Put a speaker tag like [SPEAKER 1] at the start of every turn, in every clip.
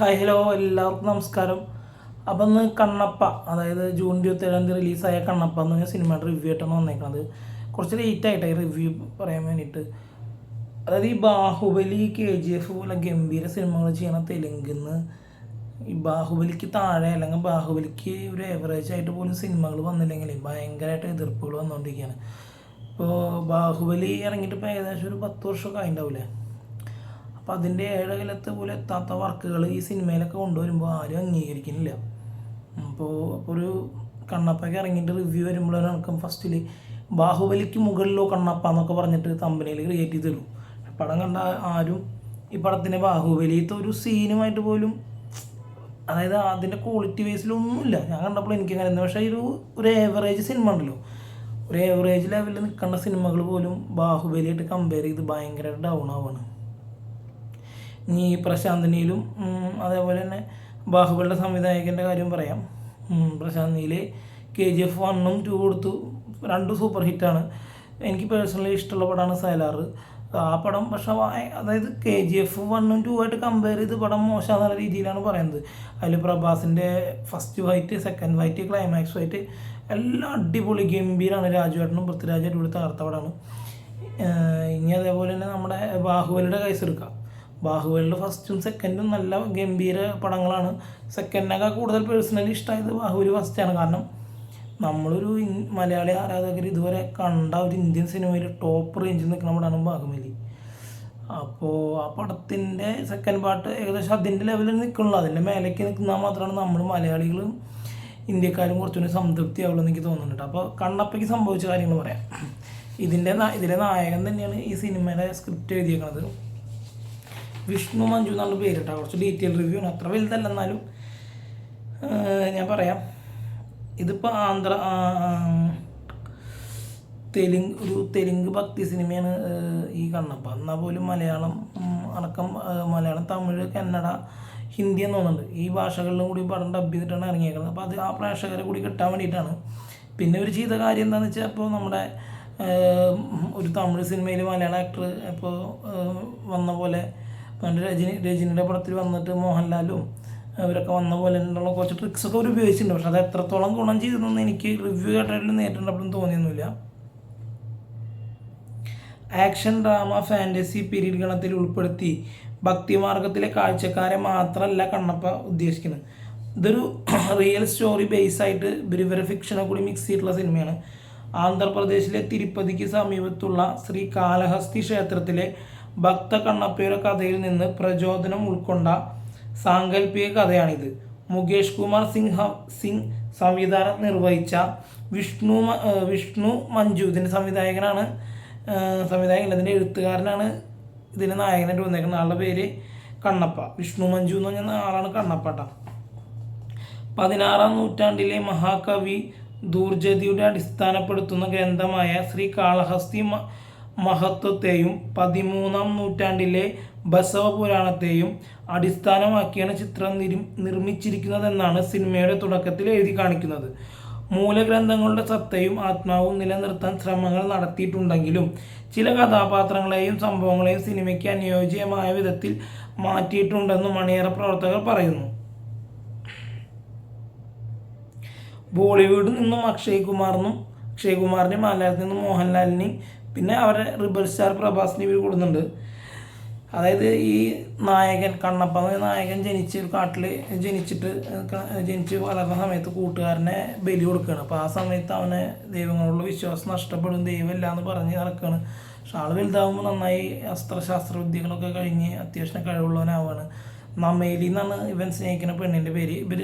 [SPEAKER 1] Hi hello എല്ലാവർക്കും നമസ്കാരം. അപ്പം ഇന്ന് കണ്ണപ്പ അതായത് ജൂൺ ഇരുപത്തേഴാം തീയതി റിലീസായ കണ്ണപ്പ എന്ന് പറഞ്ഞ സിനിമയുടെ റിവ്യൂ ആയിട്ടാണ് വന്നേക്കുന്നത് കുറച്ച് ലേറ്റ് ആയിട്ട് റിവ്യൂ പറയാൻ വേണ്ടിയിട്ട് അതായത് ഈ ബാഹുബലി കെ ജി എഫ് പോലെ ഗംഭീര സിനിമകൾ ചെയ്യണ തെലുങ്കിൽ നിന്ന് ഈ ബാഹുബലിക്ക് താഴെ അല്ലെങ്കിൽ ബാഹുബലിക്ക് ഒരു ഏവറേജ് ആയിട്ട് പോലും സിനിമകൾ വന്നില്ലെങ്കിൽ ഭയങ്കരമായിട്ട് എതിർപ്പുകൾ വന്നുകൊണ്ടിരിക്കുകയാണ് ഇപ്പോൾ ബാഹുബലി ഇറങ്ങിയിട്ട് ഇപ്പോൾ ഏകദേശം ഒരു പത്ത് വർഷമൊക്കെ ആയിട്ടുണ്ടാവില്ലേ അപ്പോൾ അതിന്റെ ഏഴകലത്ത് പോലെ എത്താത്ത വർക്കുകൾ ഈ സിനിമയിലൊക്കെ കൊണ്ടുവരുമ്പോൾ ആരും അംഗീകരിക്കുന്നില്ല. അപ്പോൾ അപ്പോൾ ഒരു കണ്ണപ്പയ്ക്ക് ഇറങ്ങിയിട്ട് റിവ്യൂ വരുമ്പോഴാണ് നമുക്ക് ഫസ്റ്റിൽ ബാഹുബലിക്ക് മുകളിലോ കണ്ണപ്പ എന്നൊക്കെ പറഞ്ഞിട്ട് കമ്പനിയിൽ ക്രിയേറ്റ് ചെയ്ത് തരും. പടം കണ്ട ആരും ഈ പടത്തിന്റെ ബാഹുബലിത്തെ ഒരു സീനുമായിട്ട് പോലും അതായത് അതിന്റെ ക്വാളിറ്റി ബേസിലൊന്നുമില്ല ഞാൻ കണ്ടപ്പോൾ എനിക്ക് അങ്ങനെ പക്ഷേ ഒരു ഒരു ഏവറേജ് സിനിമ ഉണ്ടല്ലോ. ഒരു ഏവറേജ് ലെവലിൽ നിൽക്കേണ്ട സിനിമകൾ പോലും ബാഹുബലിയായിട്ട് കമ്പയർ ചെയ്ത് ഭയങ്കര ഡൗൺ ആവുകയാണ് ഇനി പ്രശാന്തിനിയിലും നീലും അതേപോലെ തന്നെ ബാഹുബലിയുടെ സംവിധായകന്റെ കാര്യം പറയാം. Prashanth Neel K G F വണ്ണും ടു കൊടുത്തു. രണ്ടും സൂപ്പർ ഹിറ്റാണ് എനിക്ക് പേഴ്സണലി ഇഷ്ടമുള്ള പടമാണ് സൈലാറ് ആ പടം പക്ഷെ അതായത് കെ ജി എഫ് വണ്ണും ടു ആയിട്ട് കമ്പയർ ചെയ്ത് പടം മോശമെന്നുള്ള രീതിയിലാണ് പറയുന്നത്. അതിൽ പ്രഭാസിന്റെ first fight second fight climax fight എല്ലാം അടിപൊളി ഗംഭീരമാണ് രാജുവേട്ടനും പൃഥ്വിരാജ് അടിപൊളി തകർത്ത പടമാണ്. ഇനി അതേപോലെ തന്നെ നമ്മുടെ ബാഹുബലിയുടെ കേസ് എടുക്കാം. ബാഹുബലിയുടെ ഫസ്റ്റും സെക്കൻഡും നല്ല ഗംഭീര പടങ്ങളാണ്. സെക്കൻഡിനൊക്കെ കൂടുതൽ പേഴ്സണലി ഇഷ്ടമായത് ബാഹുബലി ഫസ്റ്റാണ് കാരണം നമ്മളൊരു മലയാളി ആരാധകർ ഇതുവരെ കണ്ട ഒരു ഇന്ത്യൻ സിനിമയിൽ ടോപ്പ് റേഞ്ചിൽ നിൽക്കുന്ന പടമാണ് ബാഹുബലി. അപ്പോൾ ആ പടത്തിന്റെ സെക്കൻഡ് പാർട്ട് ഏകദേശം അതിന്റെ ലെവലിൽ നിൽക്കുള്ളൂ. അതിന്റെ മേലേക്ക് നിൽക്കുന്ന മാത്രമാണ് നമ്മൾ മലയാളികളും ഇന്ത്യക്കാരും കുറച്ചുകൂടി സംതൃപ്തി ആവുള്ളൂ എനിക്ക് തോന്നുന്നുണ്ട്. അപ്പോൾ കണ്ണപ്പയ്ക്ക് സംഭവിച്ച കാര്യങ്ങൾ പറയാം. ഇതിന്റെ ഇതിലെ നായകൻ തന്നെയാണ് ഈ സിനിമയുടെ സ്ക്രിപ്റ്റ് എഴുതിയേക്കുന്നത് വിഷ്ണു മഞ്ജു എന്നാണ് പേര് കേട്ടോ കുറച്ച് ഡീറ്റെയിൽ റിവ്യൂ ആണ്. അത്ര വലുതല്ല എന്നാലും ഞാൻ പറയാം. ഇതിപ്പോൾ ആന്ധ്ര തെലുങ്ക് ഒരു തെലുങ്ക് ഭക്തി സിനിമയാണ് ഈ കണ്ണപ്പ എന്നാൽ പോലും മലയാളം അടക്കം മലയാളം തമിഴ് കന്നഡ ഹിന്ദി എന്ന് തോന്നുന്നുണ്ട്. ഈ ഭാഷകളിലും കൂടി പടം ഡബ് ചെയ്തിട്ടാണ് ഇറങ്ങിയേക്കുന്നത്. അപ്പോൾ അത് ആ പ്രേക്ഷകരെ കൂടി കിട്ടാൻ വേണ്ടിയിട്ടാണ്. പിന്നെ ഒരു ചെയ്ത കാര്യം എന്താണെന്ന് വെച്ചാൽ ഇപ്പോൾ നമ്മുടെ ഒരു തമിഴ് സിനിമയിൽ മലയാള ആക്ടർ ഇപ്പോൾ വന്ന പോലെ പണ്ട് രജനി രജനിയുടെ പടത്തിൽ വന്നിട്ട് മോഹൻലാലും അവരൊക്കെ വന്ന പോലെ തന്നെയുള്ള കുറച്ച് ട്രിക്സ് ഒക്കെ അവർ ഉപയോഗിച്ചിട്ടുണ്ട്. പക്ഷെ അത് എത്രത്തോളം ഗുണം ചെയ്തെന്ന് എനിക്ക് റിവ്യൂ കേട്ടാലും നേരിട്ടുണ്ടപ്പോഴും തോന്നിയൊന്നുമില്ല. ആക്ഷൻ ഡ്രാമ ഫാന്റസി പീരീഡ് ഗണത്തിൽ ഉൾപ്പെടുത്തി ഭക്തിമാർഗത്തിലെ കാഴ്ചക്കാരെ മാത്രമല്ല കണ്ണപ്പ ഉദ്ദേശിക്കുന്നത്. ഇതൊരു റിയൽ സ്റ്റോറി ബേസ് ആയിട്ട് ഇവർ ഫിക്ഷനെ കൂടി മിക്സ് ചെയ്തിട്ടുള്ള സിനിമയാണ് ആന്ധ്രാപ്രദേശിലെ തിരുപ്പതിക്ക് സമീപത്തുള്ള ശ്രീ കാലഹസ്തി ക്ഷേത്രത്തിലെ ഭക്ത കണ്ണപ്പയുടെ കഥയിൽ നിന്ന് പ്രചോദനം ഉൾക്കൊണ്ട സാങ്കല്പിക കഥയാണിത്. മുകേഷ് കുമാർ സിംഹ സിംഗ് സംവിധാനം നിർവഹിച്ച വിഷ്ണു വിഷ്ണു മഞ്ജു ഇതിന്റെ സംവിധായകനാണ്. സംവിധായകൻ ഇതിന്റെ എഴുത്തുകാരനാണ് ഇതിന്റെ നായകനായിട്ട് വന്നേക്കുന്നത്. ആളുടെ പേര് കണ്ണപ്പ. വിഷ്ണു മഞ്ജു എന്ന് പറഞ്ഞ ആളാണ് കണ്ണപ്പ ട്ടാ. പതിനാറാം നൂറ്റാണ്ടിലെ മഹാകവി ദൂർജതിയുടെ അടിസ്ഥാനപ്പെടുത്തുന്ന ഗ്രന്ഥമായ ശ്രീ കാളഹസ്തി മഹത്വത്തെയും പതിമൂന്നാം നൂറ്റാണ്ടിലെ ബസവ പുരാണത്തെയും അടിസ്ഥാനമാക്കിയാണ് ചിത്രം നിരി നിർമ്മിച്ചിരിക്കുന്നതെന്നാണ് സിനിമയുടെ തുടക്കത്തിൽ എഴുതി കാണിക്കുന്നത്. മൂലഗ്രന്ഥങ്ങളുടെ സത്തയും ആത്മാവും നിലനിർത്താൻ ശ്രമങ്ങൾ നടത്തിയിട്ടുണ്ടെങ്കിലും ചില കഥാപാത്രങ്ങളെയും സംഭവങ്ങളെയും സിനിമയ്ക്ക് അനുയോജ്യമായ വിധത്തിൽ മാറ്റിയിട്ടുണ്ടെന്നും മണിയറ പ്രവർത്തകർ പറയുന്നു. ബോളിവുഡിൽ നിന്നും അക്ഷയ് കുമാറിനും അക്ഷയ് കുമാറിനെ മലയാളത്തിൽ നിന്നും മോഹൻലാലിനെയും പിന്നെ അവരെ റിബൽ സ്റ്റാർ പ്രഭാസിനെ ഇവർ കൂടുന്നുണ്ട്. അതായത് ഈ നായകൻ കണ്ണപ്പ നായകൻ ജനിച്ച് കാട്ടിൽ ജനിച്ചിട്ട് ജനിച്ച് വളർന്ന സമയത്ത് കൂട്ടുകാരനെ ബലി കൊടുക്കുകയാണ്. അപ്പോൾ ആ സമയത്ത് അവനെ ദൈവങ്ങളുള്ള വിശ്വാസം നഷ്ടപ്പെടും ദൈവമില്ല എന്ന് പറഞ്ഞ് നടക്കുകയാണ്. പക്ഷെ ആൾ വലുതാകുമ്പോൾ നന്നായി അസ്ത്രശാസ്ത്ര വിദ്യകളൊക്കെ കഴിഞ്ഞ് അത്യാവശ്യം കഴിവുള്ളവനാവാണ് നമേലി എന്നാണ് ഇവൻ സ്നേഹിക്കുന്ന പെണ്ണിന്റെ പേര്. ഇവർ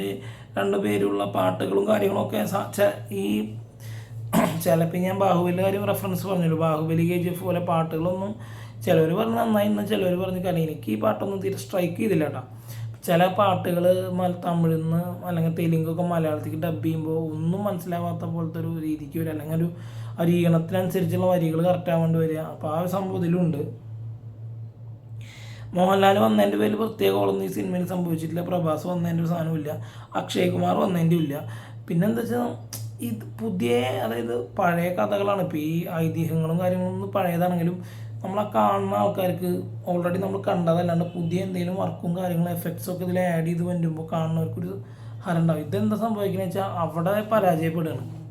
[SPEAKER 1] രണ്ടു പേരുള്ള പാട്ടുകളും കാര്യങ്ങളൊക്കെ ഈ ചിലപ്പോൾ ഞാൻ ബാഹുബലി കാര്യം റെഫറൻസ് പറഞ്ഞല്ലോ ബാഹുബലി കെ ജി എഫ് പോലെ പാട്ടുകളൊന്നും ചിലവർ പറഞ്ഞ് നന്നായി എന്നാൽ ചിലവർ പറഞ്ഞ് കല എനിക്ക് ഈ പാട്ടൊന്നും തീരെ സ്ട്രൈക്ക് ചെയ്തില്ല കേട്ടോ. ചില പാട്ടുകൾ മല തമിഴിൽ നിന്ന് അല്ലെങ്കിൽ തെലുങ്കൊക്കെ മലയാളത്തിലേക്ക് ഡബ് ചെയ്യുമ്പോൾ ഒന്നും മനസ്സിലാവാത്ത പോലത്തെ ഒരു രീതിക്ക് വരും. അല്ലെങ്കിൽ ഒരു ഒരു ഈണത്തിനനുസരിച്ചുള്ള വരികൾ കറക്റ്റ് ആവേണ്ടി വരിക. അപ്പോൾ ആ ഒരു സംഭവം ഇതിലുണ്ട്. മോഹൻലാൽ വന്നതിന്റെ പേരിൽ പ്രത്യേക ഓളൊന്നും ഈ സിനിമയിൽ സംഭവിച്ചിട്ടില്ല. പ്രഭാസ് വന്നതിന്റെ ഒരു സാധനമില്ല അക്ഷയ് കുമാർ വന്നതിന്റെ ഇല്ല. പിന്നെന്താ വെച്ചാൽ ഇത് പുതിയ അതായത് പഴയ കഥകളാണ്. ഇപ്പോൾ ഈ ഐതിഹ്യങ്ങളും കാര്യങ്ങളൊന്നും പഴയതാണെങ്കിലും നമ്മൾ കാണുന്ന ആൾക്കാർക്ക് ഓൾറെഡി നമ്മൾ കണ്ടതല്ലാണ്ട് പുതിയ എന്തെങ്കിലും വർക്കും കാര്യങ്ങളും എഫക്ട്സും ഒക്കെ ഇതിൽ ആഡ് ചെയ്ത് വരുമ്പോൾ കാണുന്നവർക്കൊരു ഹരം ഉണ്ടാവും ഇതെന്താ സംഭവിക്കുന്നത് വെച്ചാൽ അവിടെ പരാജയപ്പെടുകയാണ്.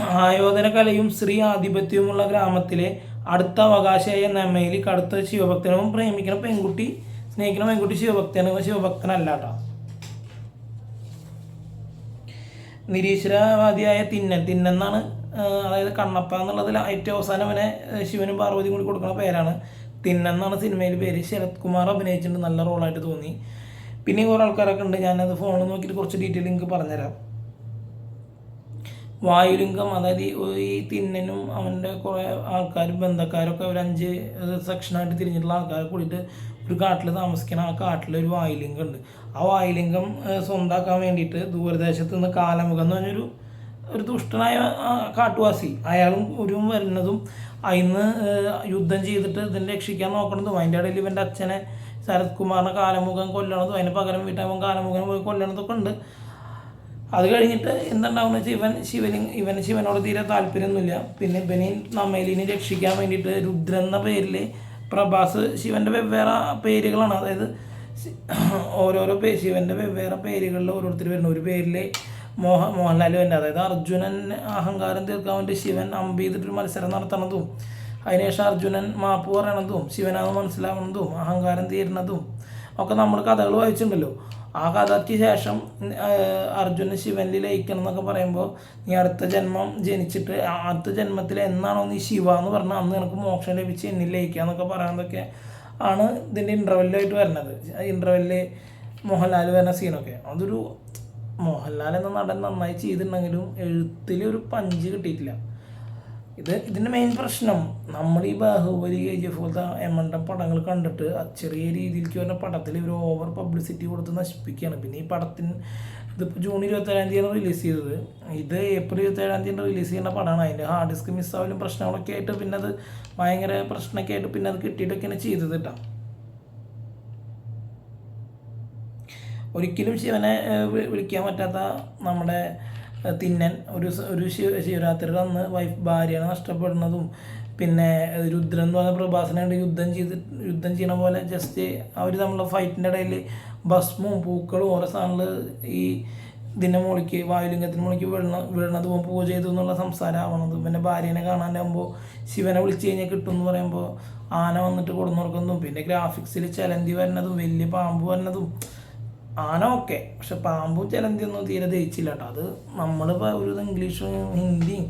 [SPEAKER 1] ആയോധന കലയും സ്ത്രീ ആധിപത്യവുമുള്ള ഗ്രാമത്തിലെ അടുത്ത അവകാശിയായ നെമ്മയിൽ കടുത്ത ശിവഭക്തനും പ്രേമിക്കുന്ന പെൺകുട്ടി സ്നേഹിക്കുന്ന പെൺകുട്ടി ശിവഭക്തനും ശിവഭക്തനല്ല നിരീശ്വരവാദിയായ തിന്നൻ. തിന്നെന്നാണ് അതായത് കണ്ണപ്പ എന്നുള്ളതിൽ ഏറ്റവും അവസാനം അവനെ ശിവനും പാർവതിയും കൂടി കൊടുക്കുന്ന പേരാണ്. തിന്നെന്നാണ് സിനിമയിൽ പേര്. ശരത് കുമാർ അഭിനയിച്ചിട്ടുണ്ട് നല്ല റോളായിട്ട് തോന്നി. പിന്നെ കുറേ ആൾക്കാരൊക്കെ ഉണ്ട്. ഞാനത് ഫോണിൽ നോക്കിയിട്ട് കുറച്ച് ഡീറ്റെയിൽ നിങ്ങൾക്ക് പറഞ്ഞുതരാം. വായുലിംഗം അതായത് ഈ- ഈ തിന്നനും അവന്റെ കുറേ ആൾക്കാരും ബന്ധക്കാരൊക്കെ ഒരു അഞ്ച് സെക്ഷനായിട്ട് തിരിഞ്ഞിട്ടുള്ള ആൾക്കാരെ കൂടിയിട്ട് ഒരു കാട്ടിൽ താമസിക്കണം ആ കാട്ടിൽ ഒരു വായുലിംഗം ഉണ്ട്. ആ വായുലിംഗം സ്വന്തമാക്കാൻ വേണ്ടിയിട്ട് ദൂരദേശത്ത് നിന്ന് കാലമുഖം എന്ന് പറഞ്ഞൊരു ഒരു ദുഷ്ടനായ കാട്ടുവാസി. അയാളും ഒരു വരുന്നതും അതിന്ന് യുദ്ധം ചെയ്തിട്ട് ഇതിനെ രക്ഷിക്കാൻ നോക്കണതും അതിന്റെ ഇടയിൽ ഇവന്റെ അച്ഛനെ ശരത് കുമാറിനെ കാലമുഖം കൊല്ലണതും അതിന് പകരം വീട്ടാൻ കാലമുഖം പോയി കൊല്ലണതൊക്കെ ഉണ്ട്. അത് കഴിഞ്ഞിട്ട് എന്തുണ്ടാവുന്ന വെച്ചാൽ ഇവൻ ശിവലിംഗ് ഇവൻ ശിവനോട് തീരെ താല്പര്യമൊന്നുമില്ല. പിന്നെ ഇവനെ നമ്മേലിനെ രക്ഷിക്കാൻ വേണ്ടിയിട്ട് രുദ്രൻ എന്ന പേരിൽ പ്രഭാസ് ശിവന്റെ വെവ്വേറെ പേരുകളാണ്. അതായത് ഓരോരോ പേ ശിവന്റെ വെവ്വേറെ പേരുകളിൽ ഓരോരുത്തർ വരുന്നു. ഒരു പേരിൽ മോഹ മോഹൻലാൽ തന്നെ അതായത് അർജുനൻ അഹങ്കാരം തീർക്കാൻ വേണ്ടി ശിവൻ അമ്പ് മത്സരം നടത്തണതും അതിനുശേഷം അർജുനൻ മാപ്പ് പറയണതും ശിവനാവ് മനസ്സിലാവണതും അഹങ്കാരം തീരുന്നതും ഒക്കെ നമ്മൾ കഥകൾ വായിച്ചിട്ടുണ്ടല്ലോ. ആ കഥയ്ക്ക് ശേഷം ആഹ്, അർജുനൻ ശിവനിൽ ലയിക്കണം എന്നൊക്കെ പറയുമ്പോൾ നീ അടുത്ത ജന്മം ജനിച്ചിട്ട് അടുത്ത ജന്മത്തിൽ എന്നാണോ നീ ശിവ എന്ന് പറഞ്ഞാൽ അന്ന് നിനക്ക് മോക്ഷം ലഭിച്ച് എന്നിൽ ലയിക്കുക എന്നൊക്കെ പറയാനൊക്കെ ആണ് ഇതിന്റെ ഇന്റർവെല്ലായിട്ട് വരുന്നത് ഇന്റർവെല്ലിൽ മോഹൻലാൽ വരുന്ന സീനൊക്കെ അതൊരു മോഹൻലാൽ എന്ന നടൻ നന്നായി ചെയ്തിട്ടുണ്ടെങ്കിലും എഴുത്തിൽ ഒരു പഞ്ച് കിട്ടിയിട്ടില്ല. ഇത് ഇതിന്റെ മെയിൻ പ്രശ്നം നമ്മൾ ഈ ബാഹുബലി കെ ജി എഫ് പോലത്തെ എമ്മണ്ട പടങ്ങൾ കണ്ടിട്ട് ചെറിയ രീതിയിലേക്ക് വരുന്ന പടത്തിൽ ഇവർ ഓവർ പബ്ലിസിറ്റി കൊടുത്ത് നശിപ്പിക്കുകയാണ്. പിന്നെ ഈ പടത്തിന് ഇതിപ്പോൾ ജൂൺ ഇരുപത്തേഴാം തീയതിയാണ് റിലീസ് ചെയ്തത്. ഇത് ഏപ്രിൽ ഇരുപത്തേഴാം തീയതി റിലീസ് ചെയ്യുന്ന പടമാണ്. അതിന്റെ ഹാർഡ് ഡിസ്ക് മിസ്സാവലും പ്രശ്നങ്ങളൊക്കെ ആയിട്ട് പിന്നെ അത് ഭയങ്കര പ്രശ്നമൊക്കെ ആയിട്ട് പിന്നെ അത് കിട്ടിയിട്ടൊക്കെയാണ് ചെയ്തത് കേട്ടോ. ഒരിക്കലും ശിവനെ വിളിക്കാൻ പറ്റാത്ത നമ്മുടെ തിന്നൻ ഒരു ഒരു ശിവ ശിവരാത്രിയുടെ അന്ന് വൈഫ് ഭാര്യനെ നഷ്ടപ്പെടുന്നതും. പിന്നെ രുദ്രൻ എന്ന് പറഞ്ഞ പ്രഭാസനെ കൊണ്ട് യുദ്ധം ചെയ്ത് യുദ്ധം ചെയ്യണ പോലെ ജസ്റ്റ് അവർ തമ്മിലുള്ള ഫൈറ്റിന്റെ ഇടയിൽ ഭസ്മവും പൂക്കളും ഓരോ സാധനങ്ങൾ ഈ ഇതിന്റെ മുകളിലേക്ക് വായുലിംഗത്തിന് മുകളിലേക്ക് വീഴണ വീഴണത് പൂജ ചെയ്തു എന്നുള്ള സംസാരം ആവണത്. പിന്നെ ഭാര്യനെ കാണാനാകുമ്പോൾ ശിവനെ വിളിച്ചു കഴിഞ്ഞാൽ കിട്ടും എന്ന് പറയുമ്പോൾ ആന വന്നിട്ട് കൊടുന്നു കൊടുക്കുന്നതും പിന്നെ ഗ്രാഫിക്സിൽ ചലന്തി വരുന്നതും വലിയ പാമ്പ് വരുന്നതും ആന ഓക്കെ പക്ഷെ പാമ്പും ചിലന്തിയൊന്നും തീരെ ദഹിച്ചില്ല കേട്ടോ അത് നമ്മളിപ്പോൾ ഒരു ഇംഗ്ലീഷും ഹിന്ദിയും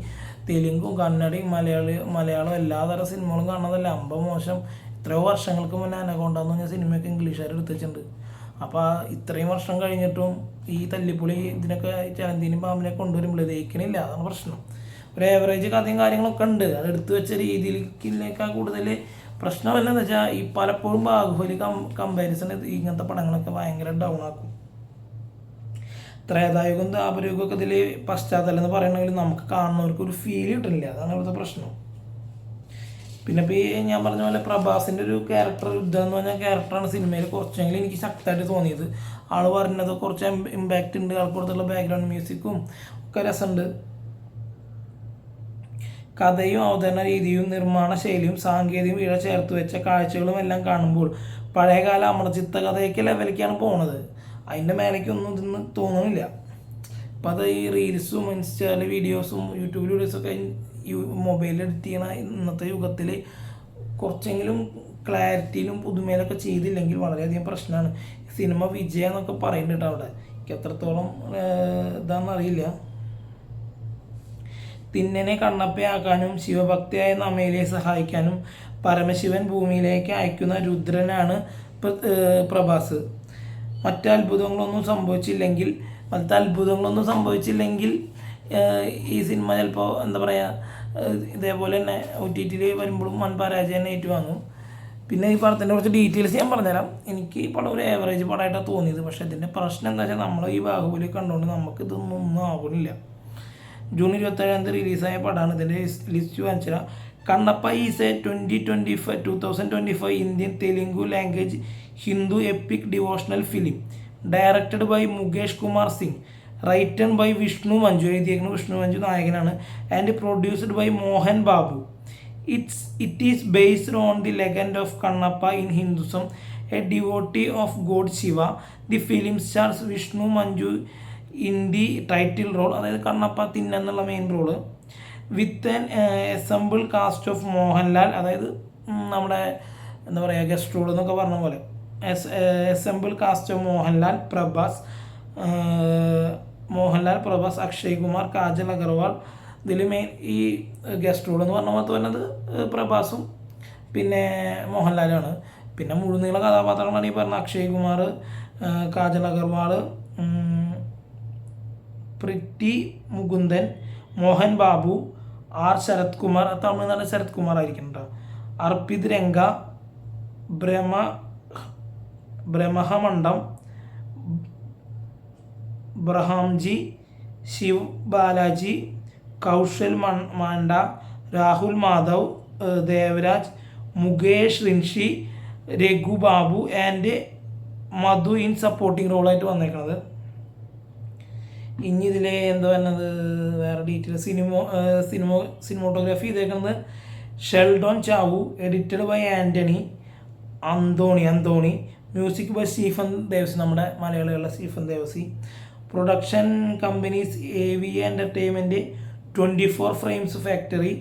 [SPEAKER 1] തെലുങ്കും കന്നഡയും മലയാളി മലയാളം എല്ലാതരം സിനിമകളും കാണുന്നതല്ല. അമ്പ മോശം. എത്രയോ വർഷങ്ങൾക്ക് മുന്നേ അനകൊണ്ടെന്ന് പറഞ്ഞ സിനിമയൊക്കെ ഇംഗ്ലീഷുകാർ എടുത്തിട്ടുണ്ട്. അപ്പോൾ ഇത്രയും വർഷം കഴിഞ്ഞിട്ടും ഈ തല്ലിപ്പൊളി ഇതിനൊക്കെ ചിലന്തിനും പാമ്പിനെ കൊണ്ടുവരുമ്പോൾ ദഹിക്കണില്ല. അതാണ് പ്രശ്നം. ഒരു ഏവറേജ് കഥയും കാര്യങ്ങളൊക്കെ ഉണ്ട്. അത് എടുത്തു വെച്ച രീതിയിലേക്കാൾ കൂടുതൽ പ്രശ്നം എന്താണെന്ന് വെച്ചാൽ ഈ പലപ്പോഴും ബാഹുബലി കം കമ്പാരിസൺ ഇങ്ങനത്തെ പടങ്ങളൊക്കെ ഭയങ്കര ഡൗൺ ആക്കും. ത്രേതായുഗം താപരയുഗം ഒക്കെ ഇതിൽ പശ്ചാത്തലം എന്ന് പറയണമെങ്കിൽ നമുക്ക് കാണുന്നവർക്ക് ഒരു ഫീൽ കിട്ടുന്നില്ല അതാണ് ഇവിടുത്തെ പ്രശ്നം. പിന്നെ ഇപ്പോൾ ഈ ഞാൻ പറഞ്ഞ പോലെ പ്രഭാസിന്റെ ഒരു ക്യാരക്ടർ യുദ്ധം എന്ന് പറഞ്ഞ ക്യാരക്ടറാണ് സിനിമയിൽ കുറച്ചെങ്കിലും എനിക്ക് ശക്തമായിട്ട് തോന്നിയത്. ആൾ പറഞ്ഞത് കുറച്ച് ഇമ്പാക്റ്റ് ഉണ്ട്. ആൾക്ക് ബാക്ക്ഗ്രൗണ്ട് മ്യൂസിക്കും ഒക്കെ രസമുണ്ട്. കഥയും അവതരണ രീതിയും നിർമ്മാണ ശൈലിയും സാങ്കേതികം ഇഴ ചേർത്ത് വെച്ച കാഴ്ചകളും എല്ലാം കാണുമ്പോൾ പഴയകാല അമർചിത്ത കഥയൊക്കെ ലെവലിലേക്കാണ് പോണത്. അതിന്റെ മേലേക്കൊന്നും ഇതൊന്ന് തോന്നുന്നില്ല അപ്പം അത് ഈ റീൽസും ഇൻസ്റ്റയിലെ വീഡിയോസും യൂട്യൂബ് വീഡിയോസൊക്കെ മൊബൈലിൽ എഡിറ്റ് ചെയ്യണ ഇന്നത്തെ യുഗത്തിൽ കുറച്ചെങ്കിലും ക്ലാരിറ്റിയിലും പുതുമയിലൊക്കെ ചെയ്തില്ലെങ്കിൽ വളരെയധികം പ്രശ്നമാണ്. സിനിമ വിജയം എന്നൊക്കെ പറയുന്നുണ്ട് അവിടെ. എത്രത്തോളം ഇതാണെന്നറിയില്ല തിന്നനെ കണ്ണപ്പയാക്കാനും ശിവഭക്തിയായ നമ്മയിലെ സഹായിക്കാനും പരമശിവൻ ഭൂമിയിലേക്ക് അയക്കുന്ന രുദ്രനാണ് പ്രഭാസ്. മറ്റ് അത്ഭുതങ്ങളൊന്നും സംഭവിച്ചില്ലെങ്കിൽ മറ്റ് അത്ഭുതങ്ങളൊന്നും സംഭവിച്ചില്ലെങ്കിൽ ഈ സിനിമ ചിലപ്പോൾ എന്താ പറയുക ഇതേപോലെ തന്നെ ഒ ടി ടിയിൽ വരുമ്പോഴും വൻ പരാജയം ഏറ്റുവാങ്ങും. പിന്നെ ഈ പടത്തിന്റെ കുറച്ച് ഡീറ്റെയിൽസ് ഞാൻ പറഞ്ഞുതരാം. എനിക്ക് ഈ പടം ഒരു ഏവറേജ് പടമായിട്ടാണ് തോന്നിയത്. പക്ഷേ ഇതിന്റെ പ്രശ്നം എന്താ വെച്ചാൽ നമ്മൾ ഈ ബാഹുബലി കണ്ടുകൊണ്ട് നമുക്ക് ഇതൊന്നും ഒന്നും ആകുന്നില്ല ജൂൺ ഇരുപത്തേഴാം തീയതി റിലീസായ പടമാണ്. ഇതിന്റെ ലിസ്റ്റ് വാങ്ങിച്ചത് Kannappa is a twenty twenty five two thousand twenty five Indian Telugu language Hindu epic devotional film. Directed by Mukesh Kumar Singh. Written by Vishnu Manchu. എഴുതിയേക്കുന്നത് Vishnu Manchu നായകനാണ്. And produced by Mohan Babu. It's it is based on the legend of Kannappa in Hinduism a devotee of god Shiva the film stars Vishnu Manchu in the title role അതായത് കണ്ണപ്പ തിന്ന എന്നുള്ള main role with an ensemble cast of Mohanlal അതായത് നമ്മുടെ എന്താ പറയുക guest role എന്നൊക്കെ പറഞ്ഞ പോലെ. Ensemble cast of Mohanlal Prabhas Mohanlal Prabhas Akshay Kumar Kajal Aggarwal. ഇതിൽ മെയിൻ ഈ ഗസ്റ്റ് റോൾ എന്ന് പറഞ്ഞ പോലെ വന്നത് പ്രഭാസും പിന്നെ മോഹൻലാലാണ്. പിന്നെ മുഴുനീള കഥാപാത്രങ്ങളാണ് ഈ പറഞ്ഞ അക്ഷയ് കുമാർ കാജൽ അഗർവാൾ പ്രിറ്റി മുകുന്ദൻ മോഹൻ ബാബു ആർ ശരത് കുമാർ തമിഴ്നാട് ശരത് കുമാർ ആയിരിക്കും കേട്ടോ അർപ്പിത് രംഗ ബ്രഹ്മ ബ്രഹ്മമണ്ഡം ബ്രഹാംജി Shiv Balaji Kaushal Manda Rahul Madhav Devaraj Mukesh Rishi Raghu Babu and Madhu in supporting റോളായിട്ട് വന്നേക്കണത്. ഇനി ഇതിലെ എന്താ പറയുന്നത് വേറെ ഡീറ്റെയിൽ സിനിമ സിനിമ സിനിമോട്ടോഗ്രാഫി ചെയ്തേക്കുന്നത് Sheldon Chau edited by Anthony Anthony Anthony. Music by Stephen Devassy നമ്മുടെ മലയാളികളുടെ Stephen Devassy. Production companies A V entertainment twenty four frames factory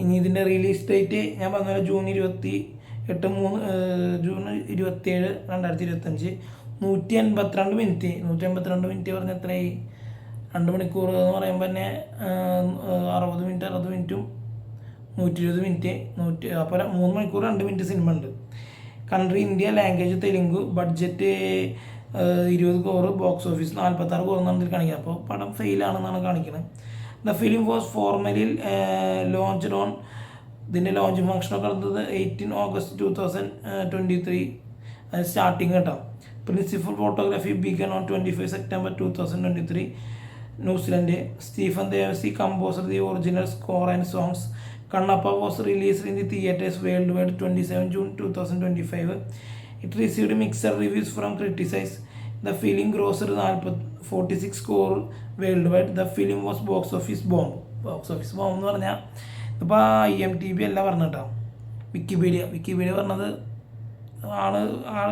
[SPEAKER 1] ഇനി ഇതിന്റെ റിലീസ് ഡേറ്റ് ഞാൻ പറഞ്ഞ ജൂൺ ഇരുപത്തി എട്ട് മൂന്ന് ജൂൺ ഇരുപത്തിയേഴ് രണ്ടായിരത്തി ഇരുപത്തഞ്ച്. നൂറ്റി എൺപത്തിരണ്ട് മിനിറ്റ് നൂറ്റി എൺപത്തിരണ്ട് മിനിറ്റ് പറഞ്ഞ എത്രയായി? രണ്ട് മണിക്കൂർ എന്ന് പറയുമ്പോൾ തന്നെ അറുപത് മിനിറ്റ് അറുപത് മിനിറ്റും നൂറ്റി ഇരുപത് മിനിറ്റ് നൂറ്റി അപ്പോൾ മൂന്ന് മണിക്കൂർ രണ്ട് മിനിറ്റ് സിനിമ ഉണ്ട്. Country India language Telugu budget ഇരുപത് കോറ് ബോക്സ് ഓഫീസ് നാൽപ്പത്താറ് കോർ എന്നാണ് കാണിക്കുന്നത്. അപ്പോൾ പടം ഫെയിലാണെന്നാണ് കാണിക്കുന്നത്. ദ ഫിലിം വാസ് ഫോർമലിൽ ലോഞ്ച് ഓൺ ഇതിന്റെ ലോഞ്ച് ഫംഗ്ഷനൊക്കെ നടന്നത് eighteen August two thousand twenty three starting കേട്ടോ. Principal photography began on twenty five September two thousand twenty three New Zealand Stephen Devassy composer the original score and songs Kannappa was released in the theatres world wide twenty seven June two thousand twenty five it received mixed reviews from criticise the film grosser നാൽപ്പത് forty six crore world wide the film was box office bomb box office bomb എന്ന് പറഞ്ഞാൽ ഇപ്പോൾ I M T B അല്ല പറഞ്ഞിട്ടോ. Wikipedia Wikipedia പറഞ്ഞത് ആൾ ആൾ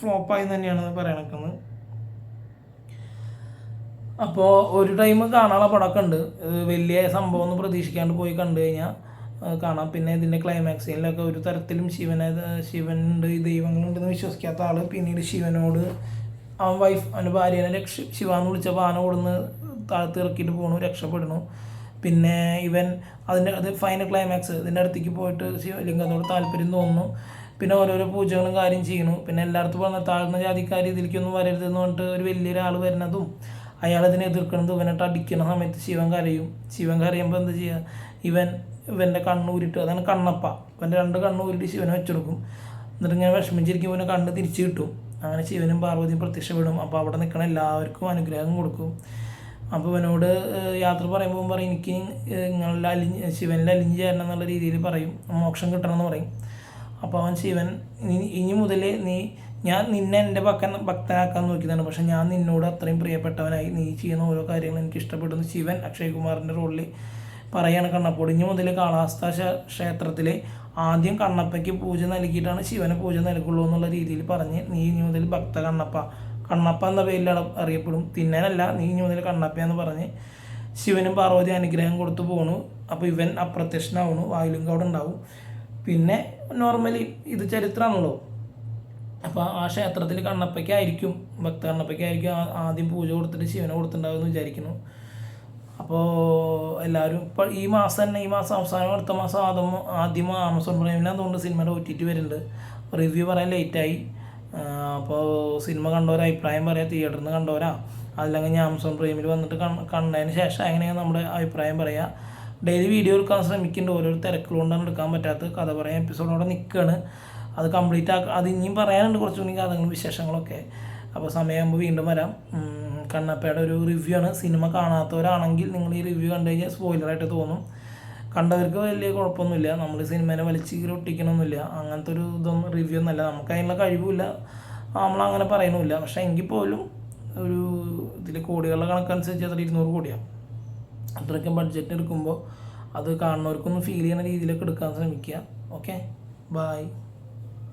[SPEAKER 1] ഫ്ലോപ്പായി തന്നെയാണ് പറയണക്കുന്നത്. അപ്പോൾ ഒരു ടൈം കാണാനുള്ള പടമൊക്കെ ഉണ്ട് വലിയ സംഭവം ഒന്നും പ്രതീക്ഷിക്കാണ്ട് പോയി കണ്ടു കഴിഞ്ഞാൽ കാണാം. പിന്നെ ഇതിന്റെ ക്ലൈമാക്സിലൊക്കെ ഒരു തരത്തിലും ശിവനെ ശിവനുണ്ട് ദൈവങ്ങളുണ്ടെന്ന് വിശ്വസിക്കാത്ത ആൾ പിന്നീട് ശിവനോട് അവൻ വൈഫ് അവന്റെ ഭാര്യനെ രക്ഷ ശിവ എന്ന് വിളിച്ചപ്പോൾ ആന ഓടുന്ന് താഴ്ത്തി ഇറക്കിയിട്ട് പോകണു രക്ഷപ്പെടണു പിന്നെ ഇവൻ അതിന്റെ അത് ഫൈനൽ ക്ലൈമാക്സ് ഇതിന്റെ അടുത്തേക്ക് പോയിട്ട് ശിവലിംഗത്തോട് താല്പര്യം തോന്നുന്നു. പിന്നെ ഓരോരോ പൂജകളും കാര്യം ചെയ്യണു പിന്നെ എല്ലായിടത്തും പറഞ്ഞ താഴ്ന്ന ജാതിക്കാർ ഇതിലേക്കൊന്നും വരരുതെന്ന് പറഞ്ഞിട്ട് ഒരു വലിയൊരാൾ വരുന്നതും അയാൾ ഇതിനെ എതിർക്കുന്നത് ഇവനിട്ട് അടിക്കുന്ന സമയത്ത് ശിവൻ കരയും. ശിവൻ കരയുമ്പോൾ എന്താ ചെയ്യുക ഇവൻ ഇവന്റെ കണ്ണൂരിട്ട് അതാണ് കണ്ണപ്പ. ഇവന്റെ രണ്ട് കണ്ണൂരിട്ട് ശിവനെ വെച്ചെടുക്കും എന്നിട്ട് ഇങ്ങനെ വിഷമിച്ചിരിക്കുമ്പോൾ ഇവനെ കണ്ണ് തിരിച്ചു കിട്ടും. അങ്ങനെ ശിവനും പാർവതിയും പ്രത്യക്ഷപ്പെടും. അപ്പോൾ അവിടെ നിൽക്കുന്ന എല്ലാവർക്കും അനുഗ്രഹം കൊടുക്കും. അപ്പോൾ ഇവനോട് യാത്ര പറയുമ്പോൾ പറയും എനിക്ക് നിങ്ങളുടെ അലിഞ്ഞ് ശിവനിൽ അലിഞ്ഞ് ചേരണം എന്നുള്ള രീതിയിൽ പറയും. മോക്ഷം കിട്ടണം എന്ന് പറയും. അപ്പോൾ അവൻ ശിവൻ ഇനി മുതൽ നീ ഞാൻ നിന്നെ എന്റെ ഭക്തൻ ഭക്തനാക്കാൻ നോക്കിയതാണ്. പക്ഷെ ഞാൻ നിന്നോട് അത്രയും പ്രിയപ്പെട്ടവനായി. നീ ചെയ്യുന്ന ഓരോ കാര്യങ്ങളും എനിക്ക് ഇഷ്ടപ്പെടുന്നു. ശിവൻ അക്ഷയ് കുമാറിന്റെ റോളിൽ പറയാണ് കണ്ണപ്പോൾ ഇനി മുതൽ കാളാസ്ത ക്ഷേത്രത്തിൽ ആദ്യം കണ്ണപ്പയ്ക്ക് പൂജ നൽകിയിട്ടാണ് ശിവന് പൂജ നൽകുള്ളൂ എന്നുള്ള രീതിയിൽ പറഞ്ഞ് നീ ഇനി മുതൽ ഭക്ത കണ്ണപ്പ. കണ്ണപ്പ എന്ന പേരിൽ അറിയപ്പെടും. തിന്നാനല്ല നീ ഇനി മുതൽ കണ്ണപ്പ എന്ന് പറഞ്ഞ് ശിവനും പാർവതി അനുഗ്രഹം കൊടുത്തു പോണു. അപ്പോൾ ഇവൻ അപ്രത്യക്ഷനാവണു വായിലും അവിടെ ഉണ്ടാവും. പിന്നെ നോർമലി ഇത് ചരിത്രമാണല്ലോ. അപ്പോൾ ആ ക്ഷേത്രത്തിൽ കണ്ണപ്പയ്ക്കായിരിക്കും ഭക്ത കണ്ണപ്പയ്ക്കായിരിക്കും ആദ്യം പൂജ കൊടുത്തിട്ട് ശിവനെ കൊടുത്തിട്ടുണ്ടാവുമെന്ന് വിചാരിക്കുന്നു. അപ്പോൾ എല്ലാവരും ഇപ്പോൾ ഈ മാസം തന്നെ ഈ മാസം അവസാനം അടുത്ത മാസം ആദ്യം ആദ്യം ആമസോൺ പ്രൈമിൽ അതുകൊണ്ട് സിനിമയുടെ ഒ ടി ടി വരുന്നുണ്ട് റിവ്യൂ പറയാൻ ലേറ്റായി അപ്പോൾ സിനിമ കണ്ടവരാ അഭിപ്രായം പറയാം തിയേറ്ററിൽ നിന്ന് കണ്ടവരാ. അല്ലെങ്കിൽ ആമസോൺ പ്രൈമിൽ വന്നിട്ട് കണ്ട- കണ്ടതിന് ശേഷം എങ്ങനെയാണ് നമ്മുടെ അഭിപ്രായം പറയുക ഡെയിലി വീഡിയോ എടുക്കാൻ ശ്രമിക്കുന്നുണ്ട് തിരക്കുകൾ കൊണ്ടാണ് എടുക്കാൻ പറ്റാത്ത കഥ പറയാൻ എപ്പിസോഡോടെ നിൽക്കുകയാണ് അത് കംപ്ലീറ്റ് ആക്കുക അത് ഇനിയും പറയാനുണ്ട് കുറച്ചുകൂടി കഥകളും വിശേഷങ്ങളൊക്കെ. അപ്പോൾ സമയമാകുമ്പോൾ വീണ്ടും വരാം. കണ്ണപ്പയുടെ ഒരു റിവ്യൂ ആണ്. സിനിമ കാണാത്തവരാണെങ്കിൽ നിങ്ങൾ ഈ റിവ്യൂ കണ്ടു കഴിഞ്ഞാൽ സ്പോയിലറായിട്ട് തോന്നും. കണ്ടവർക്ക് വലിയ കുഴപ്പമൊന്നുമില്ല. നമ്മൾ സിനിമേനെ വലിച്ച് ഒട്ടിക്കണമൊന്നുമില്ല. അങ്ങനത്തെ ഒരു ഇതൊന്നും റിവ്യൂ ഒന്നുമല്ല. നമുക്ക് അതിനുള്ള കഴിവുമില്ല. നമ്മളങ്ങനെ പറയണമില്ല. പക്ഷേ എങ്കിൽ പോലും ഒരു ഇതിൽ കോടികളുടെ കണക്കനുസരിച്ച് അത്ര ഇരുന്നൂറ് കോടിയാണ് അത്രയ്ക്കും ബഡ്ജറ്റ് എടുക്കുമ്പോൾ അത് കാണുന്നവർക്കൊന്ന് ഫീൽ ചെയ്യുന്ന രീതിയിലൊക്കെ എടുക്കാൻ ശ്രമിക്കുക. Okay bye